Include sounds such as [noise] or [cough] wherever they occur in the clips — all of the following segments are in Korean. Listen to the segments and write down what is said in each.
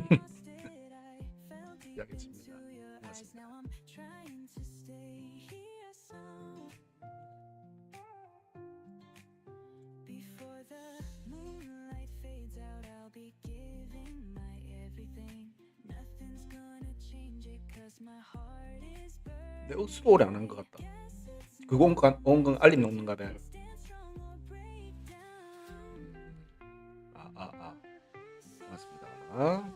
burning. 내 억수로 오래 안 한 것 같다. 그거 온건 온건 알림 녹는가 break down. 아, 아, 아. 고맙습니다.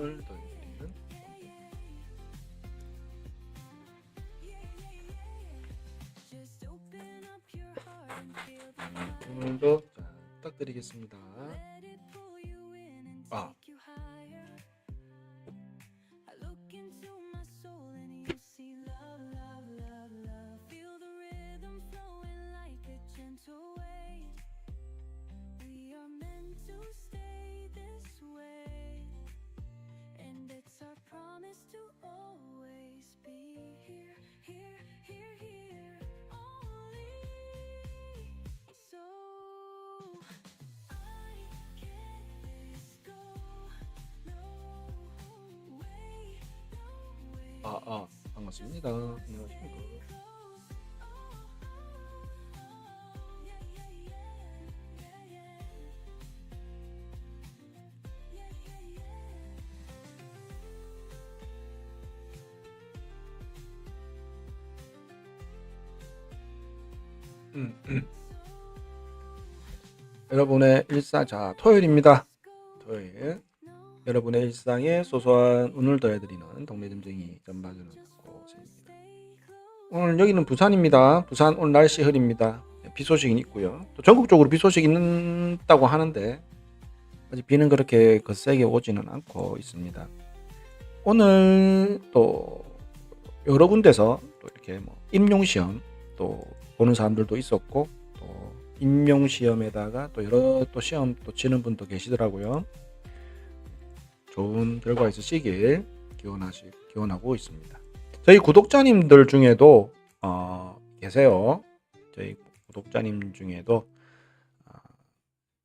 운을 더해드리는 오늘도 잘 부탁드리겠습니다. 아, 아, 반갑습니다. 안녕하십니까. 음, 음. 여러분의 일상 자 토요일입니다. 토요일 여러분의 일상에 소소한 운을 더해드리는 동네 점쟁이 전반전을 곳입니다. 오늘 여기는 부산입니다. 부산 오늘 날씨 흐립니다. 비 소식은 있고요. 또 전국적으로 비 소식 있다고 하는데 아직 비는 그렇게 거세게 오지는 않고 있습니다. 오늘 또 여러 군데서 또 이렇게 뭐 임용 시험 또 보는 사람들도 있었고 또 임용 시험에다가 또 여러 또 시험 또 치는 분도 계시더라고요. 좋은 결과 있으시길 기원하시 기원하고 있습니다. 저희 구독자님들 중에도 어, 계세요. 저희 구독자님 중에도 어,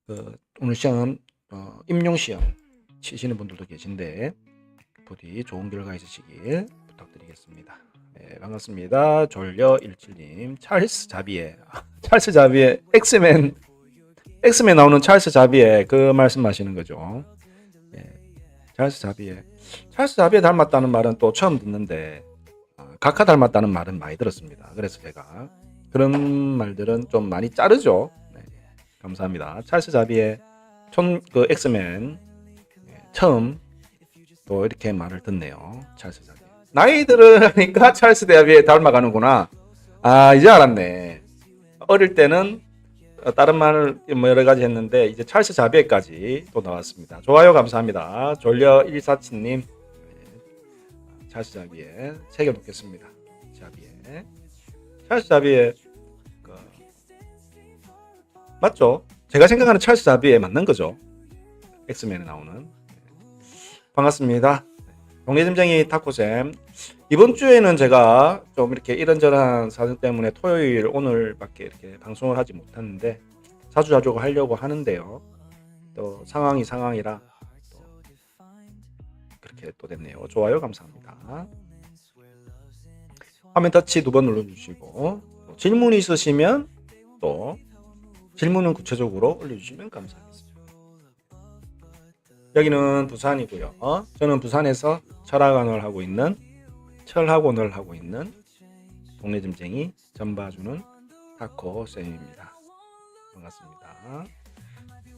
그 오늘 시험 어, 임용 시험 치시는 분들도 계신데 부디 좋은 결과 있으시길 부탁드리겠습니다. 네, 반갑습니다. 졸려 17님, 찰스 자비에, [laughs] 찰스 자비에 엑스맨, 엑스맨 나오는 찰스 자비에 그 말씀하시는 거죠. 예, 찰스 자비에, 찰스 자비에 닮았다는 말은 또 처음 듣는데 아, 각하 닮았다는 말은 많이 들었습니다. 그래서 제가 그런 말들은 좀 많이 자르죠. 네, 감사합니다. 찰스 자비에 촌그 엑스맨 예, 처음 또 이렇게 말을 듣네요. 찰스 자비. 나이 들으니까 찰스 대비에 닮아가는구나. 아 이제 알았네. 어릴 때는 어, 다른 말을 뭐 여러 가지 했는데 이제 찰스 자비에까지 또 나왔습니다. 좋아요 감사합니다. 졸려 147님 찰스 자비에 새겨 놓겠습니다. 자비에 찰스 자비에 그, 맞죠? 제가 생각하는 찰스 자비에 맞는 거죠. 엑스맨에 나오는 반갑습니다. 동네점쟁이 타코쌤 이번 주에는 제가 좀 이렇게 이런저런 사정 때문에 토요일 오늘밖에 이렇게 방송을 하지 못했는데 자주 자주 하려고 하는데요. 또 상황이 상황이라 또 그렇게 또 됐네요. 좋아요 감사합니다. 화면 터치 두 번 눌러주시고 또 질문 있으시면 또 질문은 구체적으로 올려주시면 감사하겠습니다. 여기는 부산이고요. 어? 저는 부산에서 철학원을 하고 있는 철학원을 하고 있는 동네 점쟁이 전봐주는 타코 쌤입니다. 반갑습니다.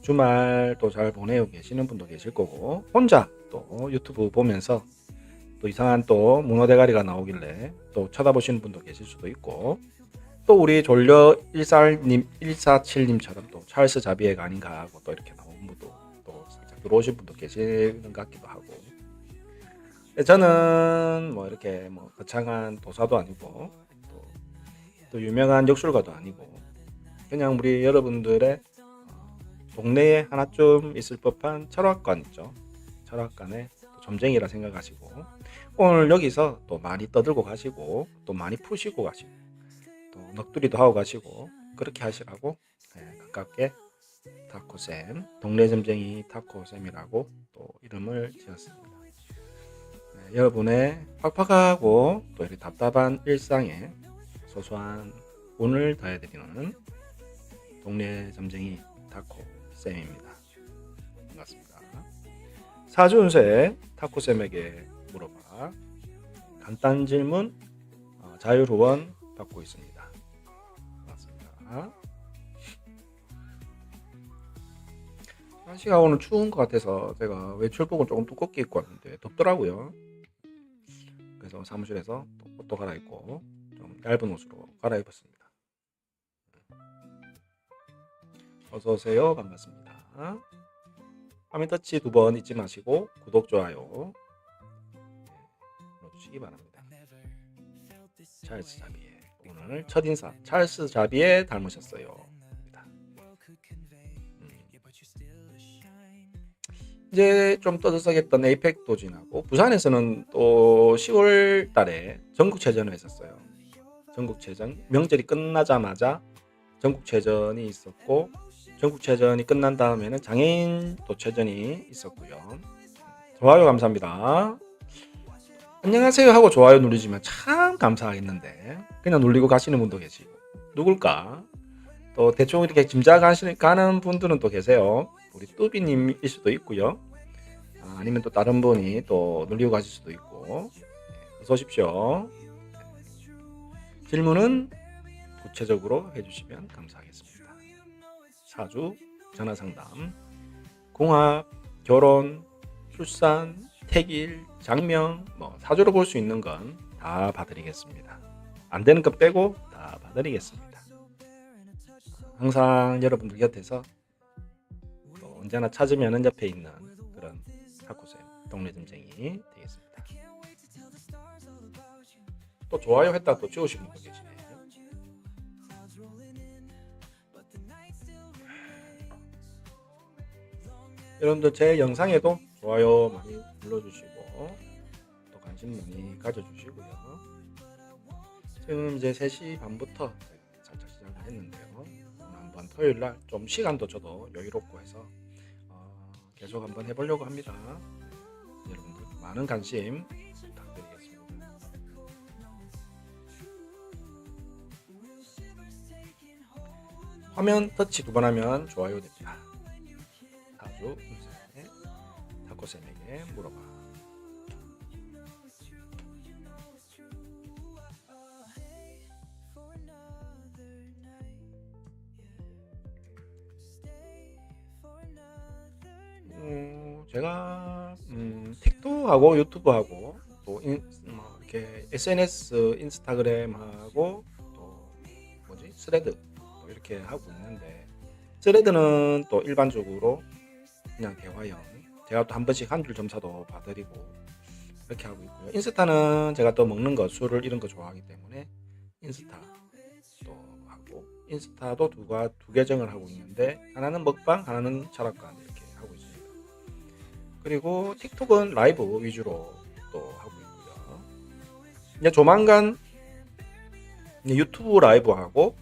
주말 또 잘 보내고 계시는 분도 계실 거고 혼자 또 유튜브 보면서 또 이상한 또 문어 대가리가 나오길래 또 쳐다보시는 분도 계실 수도 있고 또 우리 졸려 142님 147님처럼 또 찰스 자비에가 아닌가 하고 또 이렇게 나온 분도 또 살짝 들어오신 분도 계시는 것 같기도 하고. 저는 뭐 이렇게 뭐 거창한 도사도 아니고 또, 또 유명한 역술가도 아니고 그냥 우리 여러분들의 어, 동네에 하나쯤 있을 법한 철학관 있죠 철학관에 점쟁이라 생각하시고 오늘 여기서 또 많이 떠들고 가시고 또 많이 푸시고 가시고 또 넋두리도 하고 가시고 그렇게 하시라고 네, 가깝게 타코쌤 동네 점쟁이 타코쌤이라고 또 이름을 지었습니다. 네, 여러분의 팍팍하고 또 이렇게 답답한 일상에 소소한 운을 더해드리는 동네 점쟁이 타코 쌤입니다. 반갑습니다. 사주 운세 타코 쌤에게 물어봐 간단 질문 어, 자율 후원 받고 있습니다. 반갑습니다. 날씨가 오늘 추운 것 같아서 제가 외출복을 조금 두껍게 입고 왔는데 덥더라고요. 그래서 사무실에서 또 옷도 갈아입고 좀 얇은 옷으로 갈아입었습니다. 어서 오세요. 반갑습니다. 화면 터치 두 번 잊지 마시고 구독 좋아요 눌러주시기 바랍니다. 찰스 자비에 오늘 첫 인사 찰스 자비에 닮으셨어요. 음. 이제 좀 떠들썩했던 에이펙도 지나고 부산에서는 또 10월 달에 전국체전을 했었어요. 전국체전 명절이 끝나자마자 전국체전이 있었고 전국체전이 끝난 다음에는 장애인 또 체전이 있었고요. 좋아요 감사합니다. 안녕하세요 하고 좋아요 누르시면 참 감사하겠는데 그냥 눌리고 가시는 분도 계시고 누굴까? 또 대충 이렇게 짐작하시는 가는 분들은 또 계세요. 우리 뚜비님일 수도 있고요. 아, 아니면 또 다른 분이 또 눌리고 가실 수도 있고 네, 어서 오십시오. 질문은 구체적으로 해주시면 감사하겠습니다. 사주, 전화 상담, 공합, 결혼, 출산, 택일, 장명, 뭐 사주로 볼 수 있는 건 다 봐드리겠습니다. 안 되는 것 빼고 다 봐드리겠습니다. 항상 여러분들 곁에서 또 언제나 찾으면 옆에 있는 그런 사쿠쌤 동네 점쟁이 되겠습니다. 또 좋아요 했다 또 지우신 분도 계시네 여러분들 제 영상에도 좋아요 많이 눌러주시고 또 관심 많이 가져주시고요. 지금 이제 3시 반부터 살짝 시작을 했는데요. 한번 토요일 날 좀 시간도 저도 여유롭고 해서 어, 계속 한번 해보려고 합니다. 여러분들 많은 관심 부탁드리겠습니다. 화면 터치 두 번 하면 좋아요 됩니다. 사주 운세 타코쌤에게 물어봐. 음, 제가 음, 틱톡하고 유튜브하고 또 인, 뭐 이렇게 SNS 인스타그램하고 또 뭐지 스레드 또 이렇게 하고 있는데 스레드는 또 일반적으로 그냥 대화형 제가 또 한 번씩 한 줄 점사도 봐드리고 이렇게 하고 있고요. 인스타는 제가 또 먹는 거 술을 이런 거 좋아하기 때문에 인스타 또 하고 인스타도 두가 두 계정을 하고 있는데 하나는 먹방 하나는 철학관 이렇게 하고 있습니다. 그리고 틱톡은 라이브 위주로 또 하고 있고요. 이제 조만간 이제 유튜브 라이브 하고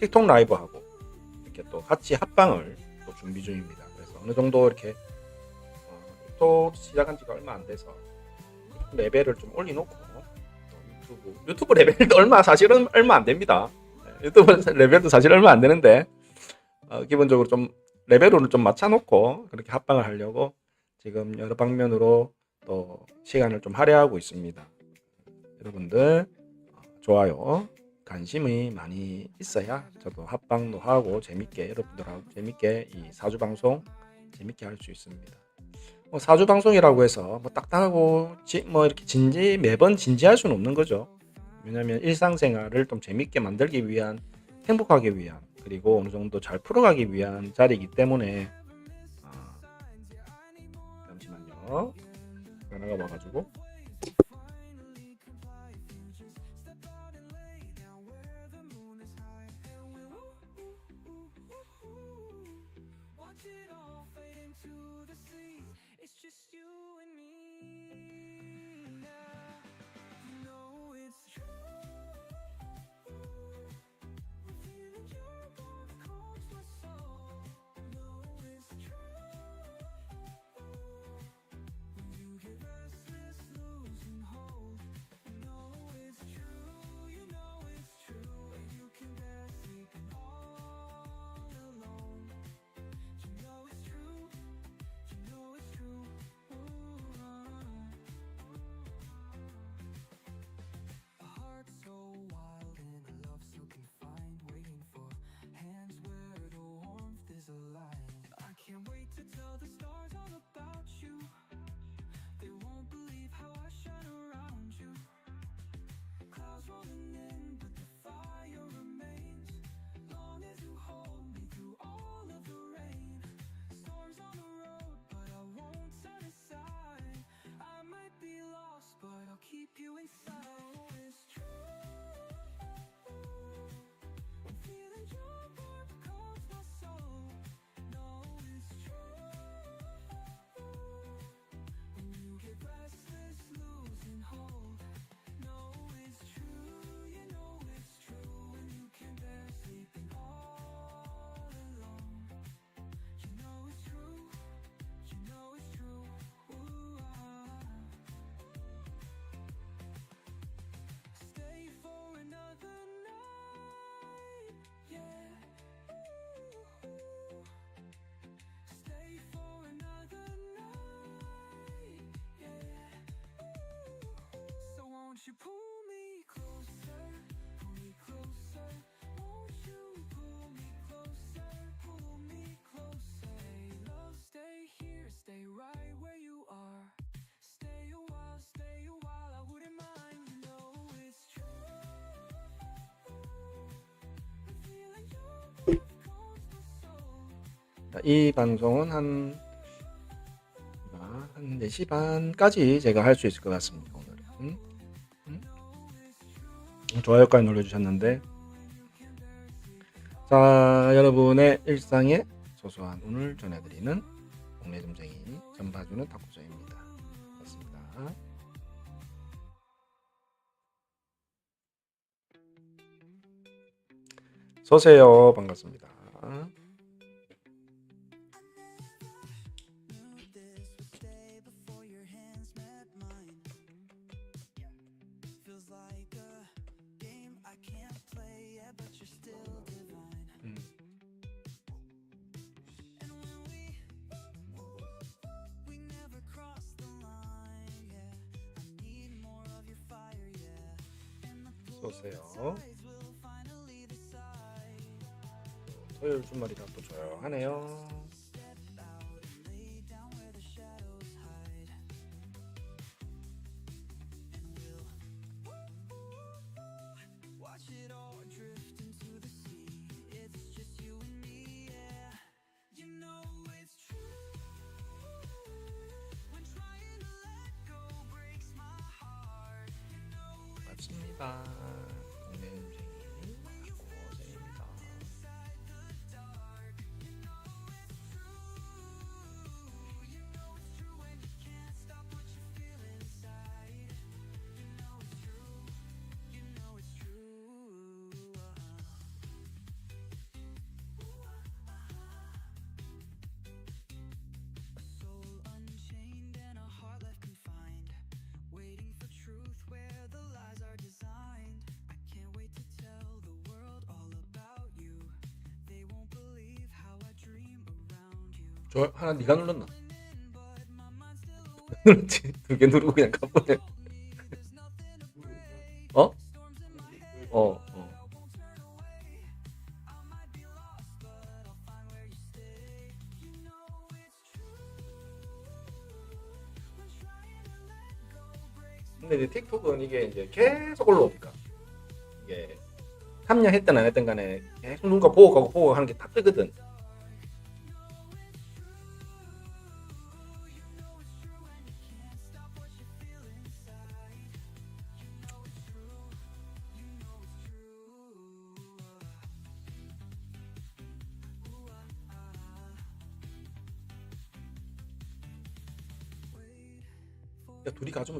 틱톡 라이브 하고 이렇게 또 같이 합방을 또 준비 중입니다. 어느 정도 이렇게 어, 또 시작한 지가 얼마 안 돼서 레벨을 좀 올려놓고 또 유튜브 유튜브 레벨도 [laughs] 얼마 사실은 얼마 안 됩니다. 네, 유튜브 [laughs] 레벨도 사실 얼마 안 되는데 어, 기본적으로 좀 레벨을 좀 맞춰놓고 그렇게 합방을 하려고 지금 여러 방면으로 또 시간을 좀 할애하고 있습니다. 여러분들 어, 좋아요, 관심이 많이 있어야 저도 합방도 하고 재밌게 여러분들하고 재밌게 이 사주 방송 재밌게 할 수 있습니다. 뭐 사주 방송이라고 해서 뭐 딱딱하고 지, 뭐 이렇게 진지 매번 진지할 수는 없는 거죠. 왜냐하면 일상생활을 좀 재밌게 만들기 위한 행복하기 위한 그리고 어느 정도 잘 풀어가기 위한 자리이기 때문에 아, 잠시만요. 전화가 와가지고 이 방송은 한, 아, 한 4시 반까지 제가 할 수 있을 것 같습니다. 오늘은. 음? 음? 좋아요까지 눌러주셨는데, 자, 여러분의 일상에 소소한 운을 전해드리는 동네 점쟁이 전봐주는 탁구점입니다. 맞습니다. 서세요. 반갑습니다. 쏘세요. 토요일 주말이라 또 조용하네요. 저 하나 네가 눌렀나? [laughs] 눌렀지 두 개 누르고 그냥 가버려. 어? 어, 어. 근데 이제 틱톡은 이게 이제 계속 올라오니까 이게 참여했든 안 했든 간에 계속 누군가 보고 가고 보고 하는 게 다 뜨거든.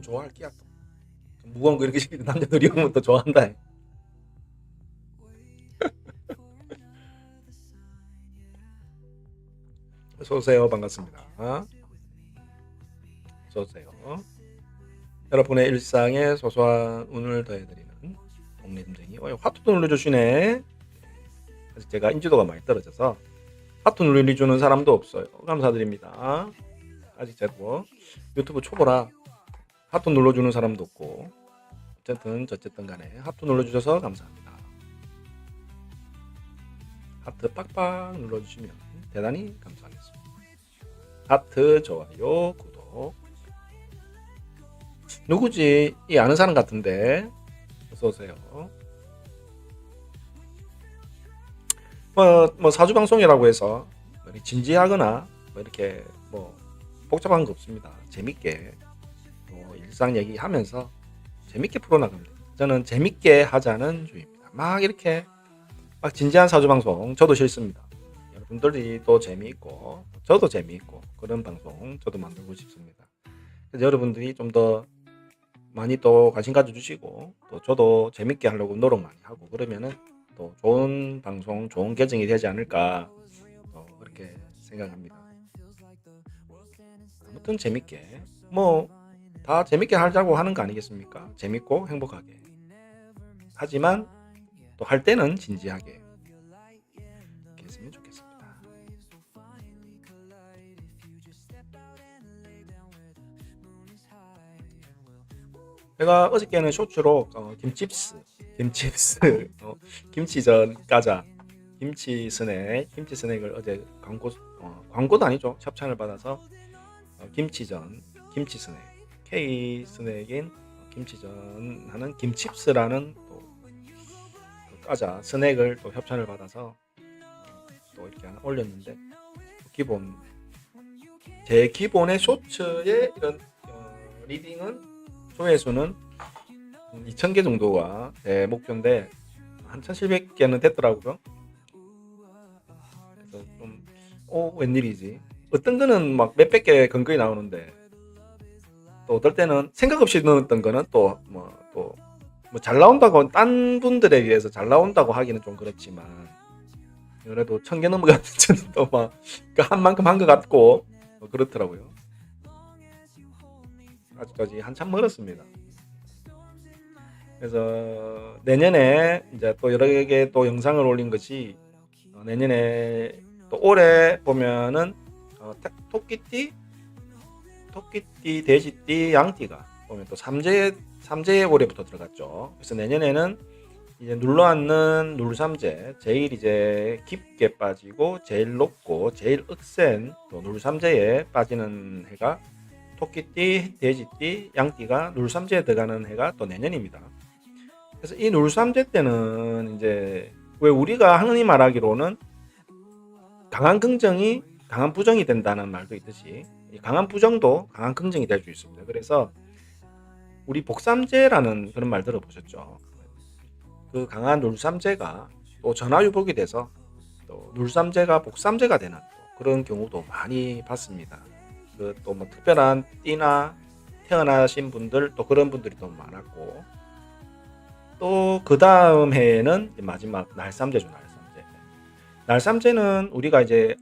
좋아할 끼야 또. 무거운 거 이렇게 시키는 남자들이 오면 또 좋아한다. [laughs] 어서오세요. 반갑습니다. 어서오세요. 여러분의 일상에 소소한 운을 더해드리는 동네점쟁이. 어, 화투도 눌러주시네. 아직 제가 인지도가 많이 떨어져서 화투 눌러주는 사람도 없어요. 감사드립니다. 아직 제도 유튜브 초보라 하트 눌러주는 사람도 없고 어쨌든 어쨌든 간에 하트 눌러주셔서 감사합니다. 하트 빡빡 눌러주시면 대단히 감사하겠습니다. 하트 좋아요 구독 누구지 이 아는 사람 같은데 어서 오세요. 뭐, 뭐 사주 방송이라고 해서 뭐 진지하거나 뭐 이렇게 뭐 복잡한 거 없습니다. 재밌게 뭐 일상 얘기하면서 재밌게 풀어나갑니다. 저는 재밌게 하자는 주의입니다. 막 이렇게 막 진지한 사주 방송 저도 싫습니다. 여러분들이 또 재미있고 저도 재미있고 그런 방송 저도 만들고 싶습니다. 그래서 여러분들이 좀 더 많이 또 관심 가져주시고 또 저도 재밌게 하려고 노력 많이 하고 그러면은 또 좋은 방송, 좋은 계정이 되지 않을까 또 그렇게 생각합니다. 아무튼 재밌게 뭐 다 재밌게 하자고 하는 거 아니겠습니까? 재밌고 행복하게. 하지만 또 할 때는 진지하게. 했으면 좋겠습니다. 제가 어저께는 쇼츠로 어, 김칩스, 김칩스, [laughs] 어, 김치전 까자, 김치 스낵, 김치 스낵을 어제 광고 어, 광고도 아니죠 협찬을 받아서 어, 김치전, 김치 스낵, K 스낵인 김치전 하는 김칩스라는 또, 그 까자 스낵을 또 협찬을 받아서 어, 또 이렇게 하나 올렸는데 기본 제 기본의 쇼츠의 이런 어, 리딩은 조회수는 2,000개 정도가 제 목표인데 한 1,700개는 됐더라고요. 그래서 좀, 오, 웬일이지? 어떤 거는 막 몇백 개 근거리 나오는데, 또 어떨 때는 생각 없이 넣었던 거는 또, 뭐, 또, 뭐 잘 나온다고, 딴 분들에 비해서 잘 나온다고 하기는 좀 그렇지만, 그래도 천 개 넘어가는 [laughs] 저는 또막, 그한 만큼 한 것 같고, 뭐 그렇더라고요. 아직까지 한참 멀었습니다. 그래서 내년에 이제 또 여러 개 또 영상을 올린 것이 어, 내년에 또 올해 보면은 어, 태- 토끼띠, 토끼띠, 돼지띠, 양띠가 보면 또 삼재 삼재 올해부터 들어갔죠. 그래서 내년에는 이제 눌러앉는 눌삼재 제일 이제 깊게 빠지고 제일 높고 제일 억센 또 눌삼재에 빠지는 해가 토끼띠, 돼지띠, 양띠가 눌삼재에 들어가는 해가 또 내년입니다. 그래서 이 눌삼재 때는 이제 왜 우리가 흔히 말하기로는 강한 긍정이 강한 부정이 된다는 말도 있듯이 이 강한 부정도 강한 긍정이 될 수 있습니다. 그래서 우리 복삼재라는 그런 말 들어보셨죠? 그 강한 눌삼재가 또 전화유복이 돼서 또 눌삼재가 복삼재가 되는 또 그런 경우도 많이 봤습니다. 그 또 뭐 특별한 띠나 태어나신 분들 또 그런 분들이 또 많았고 또 그 다음 해에는 마지막 날삼재죠 날삼재. 날삼재는 우리가 이제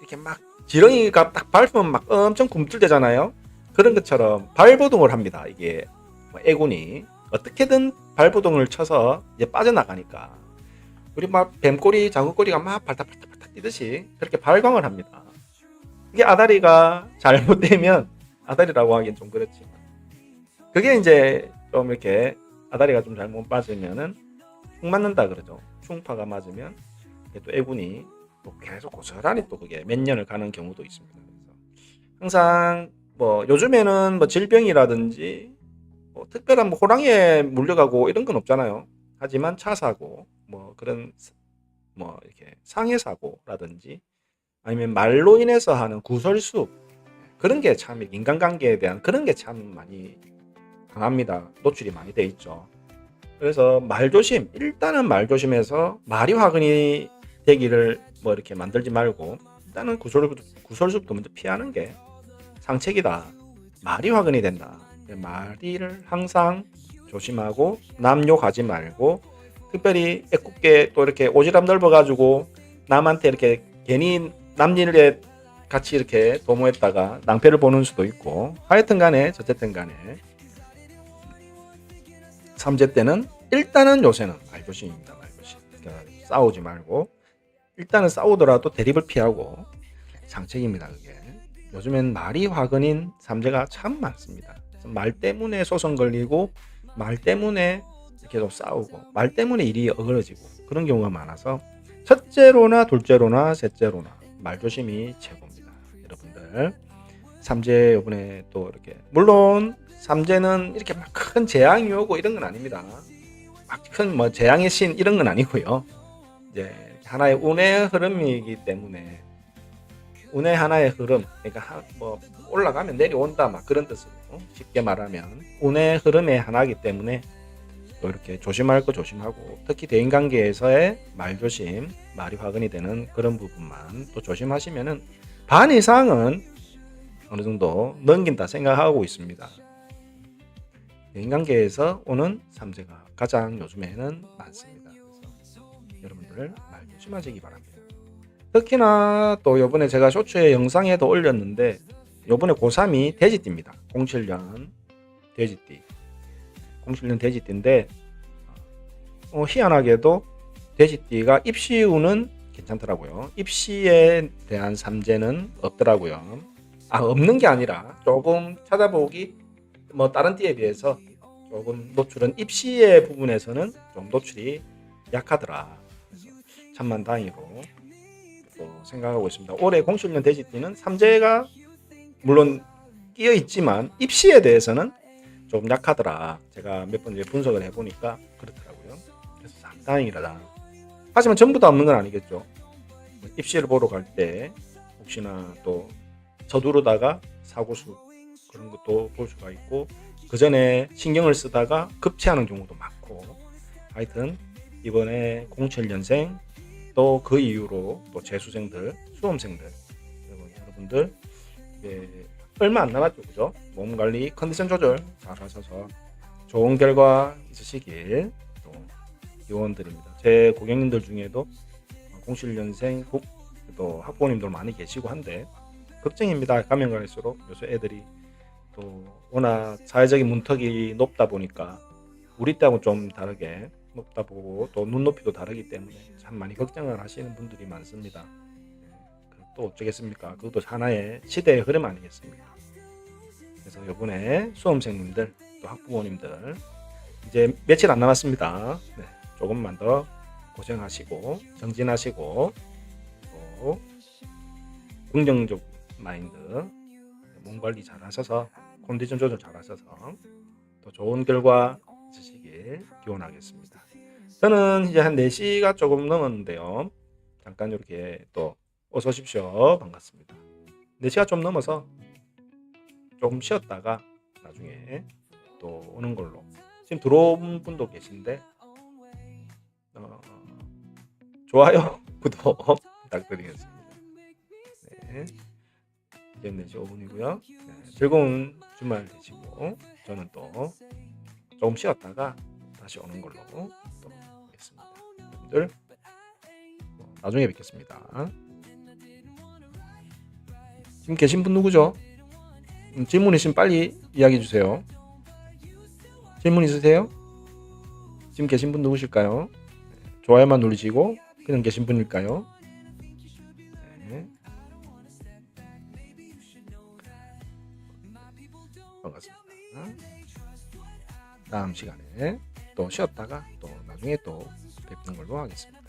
이렇게 막 지렁이가 딱 밟으면 막 엄청 굼뜰대잖아요. 그런 것처럼 발버둥을 합니다. 이게 뭐 애군이 어떻게든 발버둥을 쳐서 이제 빠져나가니까 우리 막 뱀꼬리 장구꼬리가 막 발탁발탁발탁 뛰듯이 그렇게 발광을 합니다. 이게 아다리가 잘못되면 아다리라고 하기엔 좀 그렇지만 그게 이제 좀 이렇게 아다리가 좀 잘못 빠지면은 충 맞는다 그러죠. 충파가 맞으면 또 애군이 또 계속 고스란히 또 그게 몇 년을 가는 경우도 있습니다. 그래서 항상 뭐 요즘에는 뭐 질병이라든지 뭐 특별한 뭐 호랑이에 물려가고 이런 건 없잖아요. 하지만 차 사고 뭐 그런 사- 뭐 이렇게 상해 사고라든지 아니면 말로 인해서 하는 구설수 그런 게 참 인간관계에 대한 그런 게 참 많이 강합니다. 노출이 많이 돼 있죠. 그래서 말조심 일단은 말조심해서 말이 화근이 되기를 뭐 이렇게 만들지 말고 일단은 구설 구설수부터 먼저 피하는 게 상책이다. 말이 화근이 된다. 말이를 항상 조심하고 남욕하지 말고 특별히 애꿎게 또 이렇게 오지랖 넓어가지고 남한테 이렇게 괜히 남 일에 같이 이렇게 도모했다가 낭패를 보는 수도 있고 하여튼 간에 저쨌든 간에 삼재 때는 일단은 요새는 말조심입니다 말조심 그러니까 싸우지 말고 일단은 싸우더라도 대립을 피하고 상책입니다 그게. 요즘엔 말이 화근인 삼재가 참 많습니다. 말 때문에 소송 걸리고 말 때문에 계속 싸우고 말 때문에 일이 어그러지고 그런 경우가 많아서 첫째로나 둘째로나 셋째로나 말 조심이 최고입니다 여러분들. 삼재 요번에 또 이렇게 물론 삼재는 이렇게 막 큰 재앙이 오고 이런 건 아닙니다. 막 큰 뭐 재앙의 신 이런 건 아니고요. 이제 하나의 운의 흐름이기 때문에 운의 하나의 흐름 그러니까 하- 뭐 올라가면 내려온다 막 그런 뜻으로 쉽게 말하면 운의 흐름의 하나이기 때문에 또 이렇게 조심할 거 조심하고 특히 대인관계에서의 말 조심 말이 화근이 되는 그런 부분만 또 조심하시면은 반 이상은 어느 정도 넘긴다 생각하고 있습니다. 대인관계에서 오는 삼재가 가장 요즘에는 많습니다. 여러분들 말 조심하시기 바랍니다. 특히나 또 요번에 제가 쇼츠에 영상에도 올렸는데 요번에 고3이 돼지띠입니다. 07년 돼지띠. 07년 돼지띠인데 어, 희한하게도 돼지띠가 입시운은 괜찮더라고요. 입시에 대한 삼재는 없더라고요. 아 없는 게 아니라 조금 찾아보기 뭐 다른 띠에 비해서 조금 노출은 입시의 부분에서는 좀 노출이 약하더라. 참만 다행이로 또 생각하고 있습니다. 올해 07년 돼지띠는 삼재가 물론 끼어 있지만 입시에 대해서는 좀 약하더라. 제가 몇 번 분석을 해보니까 그렇더라고요. 그래서 참 다행이다. 하지만 전부 다 없는 건 아니겠죠. 입시를 보러 갈 때 혹시나 또 서두르다가 사고수 그런 것도 볼 수가 있고 그 전에 신경을 쓰다가 급체하는 경우도 많고 하여튼 이번에 07년생 또 그 이후로 또 재수생들 수험생들 여러분들 예, 얼마 안 남았죠 그죠? 몸 관리 컨디션 조절 잘 하셔서 좋은 결과 있으시길 또 기원드립니다. 제 고객님들 중에도 07년생 또 학부모님들 많이 계시고 한데 걱정입니다. 가면 갈수록 요새 애들이 또 워낙 사회적인 문턱이 높다 보니까 우리 때하고 좀 다르게 높다 보고 또 눈높이도 다르기 때문에 참 많이 걱정을 하시는 분들이 많습니다. 그또 어쩌겠습니까? 그것도 하나의 시대의 흐름 아니겠습니까? 그래서 이번에 수험생님들 또 학부모님들 이제 며칠 안 남았습니다. 네, 조금만 더 고생하시고 정진하시고 또 긍정적 마인드 몸 관리 잘 하셔서 컨디션 조절 잘 하셔서 또 좋은 결과 있으시길 기원하겠습니다. 저는 이제 한 4시가 조금 넘었는데요. 잠깐 이렇게 또 어서 오십시오. 반갑습니다. 4시가 좀 넘어서 조금 쉬었다가 나중에 또 오는 걸로. 지금 들어온 분도 계신데 어, 좋아요, [laughs] 구독 부탁드리겠습니다. 네. 이제 4시 5분이고요. 네, 즐거운 주말 되시고 저는 또 조금 쉬었다가 다시 오는 걸로 또 하겠습니다. 뭐 나중에 뵙겠습니다. 지금 계신 분 누구죠? 음, 질문 있으면 빨리 이야기해 주세요. 질문 있으세요? 지금 계신 분 누구실까요? 네, 좋아요만 누르시고 그냥 계신 분일까요? 네. 반갑습니다. 다음 시간에 또 쉬었다가 또 나중에 또 뵙는 걸로 하겠습니다.